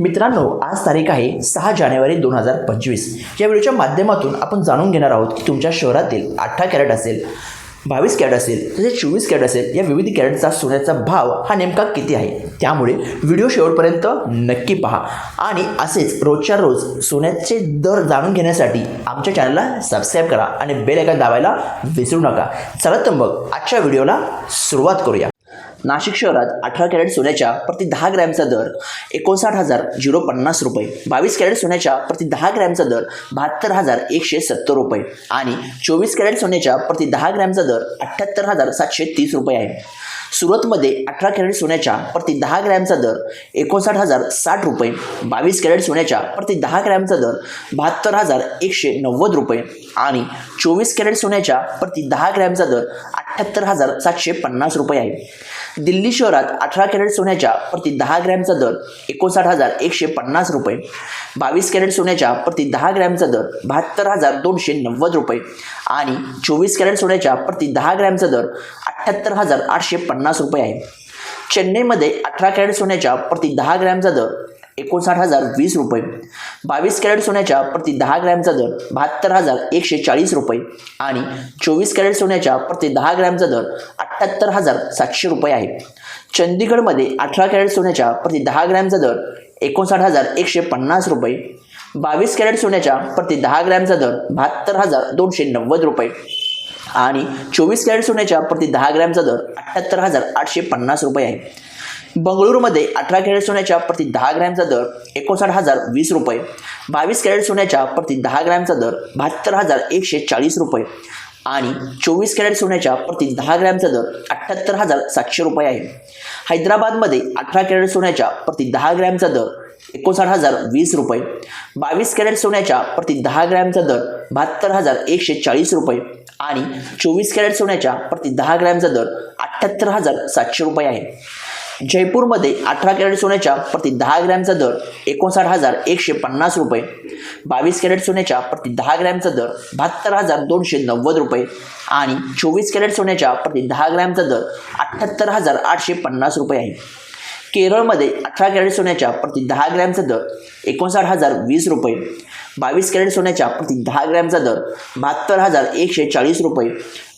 मित्रांनो आज तारीख आहे सहा जानेवारी दोन हजार पंचवीस. या व्हिडिओच्या माध्यमातून आपण जाणून घेणार आहोत की तुमच्या शहरातील अठरा कॅरेट असेल बावीस कॅरेट असेल तसेच चोवीस कॅरेट असेल या विविध कॅरेटचा सोन्याचा भाव हा नेमका किती आहे? त्यामुळे व्हिडिओ शेवटपर्यंत नक्की पहा. आणि असेच रोजच्या रोज सोन्याचे दर जाणून घेण्यासाठी आमच्या चॅनलला सबस्क्राईब करा आणि बेल आयकॉन दाबायला विसरू नका. चला तर मग आजच्या व्हिडिओला सुरुवात करूया. नाशिक शहरात अठरा कॅरेट सोन्याच्या प्रति दहा ग्रॅमचा दर एकोणसाठ हजार झिरो पन्नास रुपये. बावीस कॅरेट सोन्याच्या प्रति दहा ग्रॅमचा दर बहात्तर हजार एकशे सत्तर रुपये. आणि चोवीस कॅरेट सोन्याच्या प्रति दहा ग्रॅमचा दर अठ्ठ्याहत्तर हजार सातशे तीस रुपये आहे. सुरतमध्ये अठरा कॅरेट सोन्याच्या प्रति दहा ग्रॅमचा दर एकोणसाठ हजार साठ रुपये. बावीस कॅरेट सोन्याच्या प्रति दहा ग्रॅमचा दर बहात्तर हजार एकशे नव्वद रुपये. आणि चोवीस कॅरेट सोन्याच्या प्रति दहा ग्रॅमचा दर अठ्ठ्याहत्तर हजार सातशे पन्नास रुपये आहे. दिल्ली शहरात अठरा कॅरेट सोन्याच्या प्रति दहा ग्रॅमचा दर एकोणसाठ हजार एकशे पन्नास रुपये. बावीस कॅरेट सोन्याच्या प्रति दहा ग्रॅमचा दर बहात्तर हजार दोनशे नव्वद रुपये. आणि चोवीस कॅरेट सोन्याच्या प्रति दहा ग्रॅमचा दर अठ्ठ्याहत्तर हजार आठशे पन्नास रुपये आहे. चेन्नईमध्ये अठरा कॅरेट सोन्याच्या प्रति दहा ग्रॅमचा दर एकोणसाठ हजार वीस रुपये. बावीस कॅरेट सोन्याच्या प्रति दहा ग्रॅमचा दर बहात्तर हजार एकशे चाळीस रुपये आणि चोवीस कॅरेट सोन्याच्या प्रति दहा ग्रॅमचा दर अठ्ठ्याहत्तर हजार सातशे रुपये आहे. चंदीगडमध्ये अठरा कॅरेट सोन्याच्या प्रति दहा ग्रॅमचा दर एकोणसाठ हजार एकशे पन्नास रुपये. बावीस कॅरेट सोन्याच्या प्रति दहा ग्रॅमचा दर बहात्तर हजार दोनशे नव्वद रुपये. आणि चोवीस कॅरेट सोन्याच्या प्रति दहा ग्रॅमचा दर अठ्ठ्याहत्तर हजार आठशे पन्नास रुपये आहे. बंगळुरूमध्ये अठरा कॅरेट सोन्याच्या प्रति दहा ग्रॅमचा दर एकोणसाठ हजार वीस रुपये. बावीस कॅरेट सोन्याच्या प्रति दहा ग्रॅमचा दर बहात्तर हजार एकशे चाळीस रुपये. आणि चोवीस कॅरेट सोन्याच्या प्रति दहा ग्रॅमचा दर अठ्ठ्याहत्तर हजार सातशे रुपये आहे. हैदराबादमध्ये अठरा कॅरेट सोन्याच्या प्रति दहा ग्रॅमचा दर एकोणसाठ हजार वीस रुपये. बावीस कॅरेट सोन्याच्या प्रति दहा ग्रॅमचा दर बहात्तर हजार एकशे चाळीस रुपये. आणि चोवीस कॅरेट सोन्याच्या प्रति दहा ग्रॅमचा दर अठ्ठ्याहत्तर हजार सातशे रुपये आहे. जयपूरमध्ये अठरा कॅरेट सोन्याच्या प्रति दहा ग्रॅमचा दर एकोणसाठ हजार एकशे पन्नास रुपये. बावीस कॅरेट सोन्याच्या प्रति दहा ग्रॅमचा दर बहात्तर हजार दोनशे नव्वद रुपये. आणि चोवीस कॅरेट सोन्याच्या प्रति दहा ग्रॅमचा दर अठ्ठ्याहत्तर हजार आठशे पन्नास रुपये आहे. केरळमध्ये अठरा कॅरेट सोन्याच्या प्रति दहा ग्रॅमचा दर एकोणसाठ हजार वीस रुपये. बावीस कॅरेट सोन्याच्या प्रति दहा ग्रॅमचा दर बहात्तर हजार एकशे चाळीस रुपये.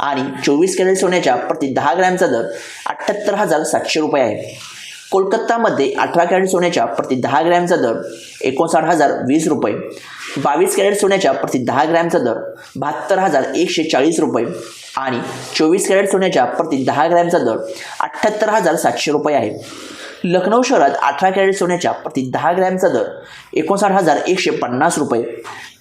आणि चोवीस कॅरेट सोन्याच्या प्रति दहा ग्रॅमचा दर अठ्ठ्याहत्तर हजार सातशे रुपये आहे. कोलकातामध्ये अठरा कॅरेट सोन्याच्या प्रति दहा ग्रॅमचा दर एकोणसाठ हजार वीस रुपये. बावीस कॅरेट सोन्याच्या प्रति दहा ग्रॅमचा दर बहात्तर हजार एकशे चाळीस रुपये. आणि चोवीस कॅरेट सोन्याच्या प्रति दहा ग्रॅमचा दर अठ्ठ्याहत्तर हजार सातशे रुपये आहे. लखनौ शहरात अठरा कॅरेट सोन्याच्या प्रति दहा ग्रॅमचा दर एकोणसाठ हजार एकशे पन्नास रुपये.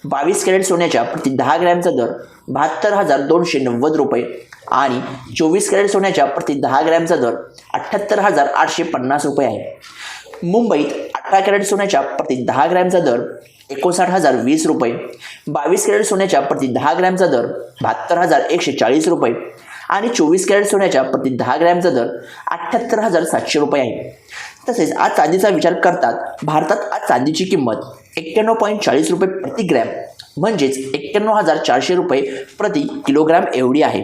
बावीस कॅरेट सोन्याच्या प्रति दहा ग्रॅमचा दर बहात्तर हजार दोनशे नव्वद रुपये. आणि चोवीस कॅरेट सोन्याच्या प्रति दहा ग्रॅमचा दर अठ्ठ्याहत्तर हजार आठशे पन्नास रुपये आहे. मुंबईत अठरा कॅरेट सोन्याच्या प्रति दहा ग्रॅमचा दर एकोणसाठ हजार वीस रुपये. बावीस कॅरेट सोन्याच्या प्रति दहा ग्रॅमचा दर बहात्तर हजार एकशे चाळीस रुपये. आणि चोवीस कॅरेट सोन्याच्या प्रति दहा ग्रॅमचा दर अठ्ठ्याहत्तर हजार सातशे रुपये आहे. तसेच आज चांदीचा विचार करतात भारतात आज चांदीची किंमत एक्क्याण्णव पॉईंट चाळीस रुपये प्रति ग्रॅम. म्हणजेच एक्क्याण्णव हजार चारशे रुपये प्रति किलोग्रॅम एवढी आहे.